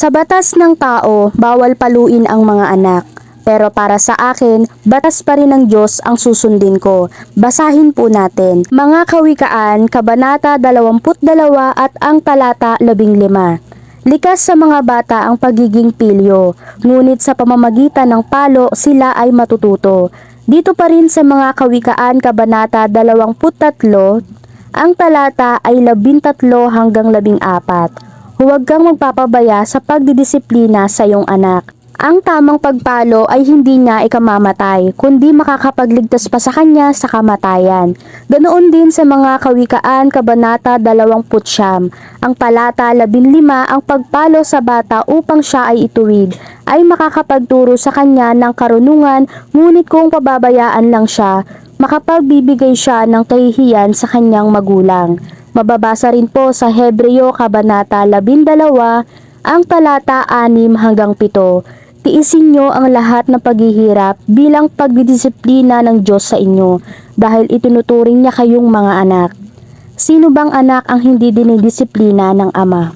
Sa batas ng tao, bawal paluin ang mga anak. Pero para sa akin, batas pa rin ng Diyos ang susundin ko. Basahin po natin. Mga Kawikaan, Kabanata 22 at ang talata 15. Likas sa mga bata ang pagiging pilyo, ngunit sa pamamagitan ng palo sila ay matututo. Dito pa rin sa mga Kawikaan, Kabanata 23, ang talata ay 13 hanggang 14. Huwag kang magpapabaya sa pagdidisiplina sa iyong anak. Ang tamang pagpalo ay hindi niya ikamamatay, kundi makakapagligtas pa sa kanya sa kamatayan. Ganoon din sa mga kawikaan kabanata 20 Ang talata 15 ang pagpalo sa bata upang siya ay ituwid ay makakapagturo sa kanya ng karunungan ngunit kung pababayaan lang siya, makapagbibigay siya ng kahihiyan sa kanyang magulang. Mababasa rin po sa Hebreo Kabanata 12, ang talata 6 hanggang 7. Tiisin nyo ang lahat ng paghihirap bilang pagdidisiplina ng Diyos sa inyo dahil itinuturing niya kayong mga anak. Sino bang anak ang hindi dinidisiplina ng ama?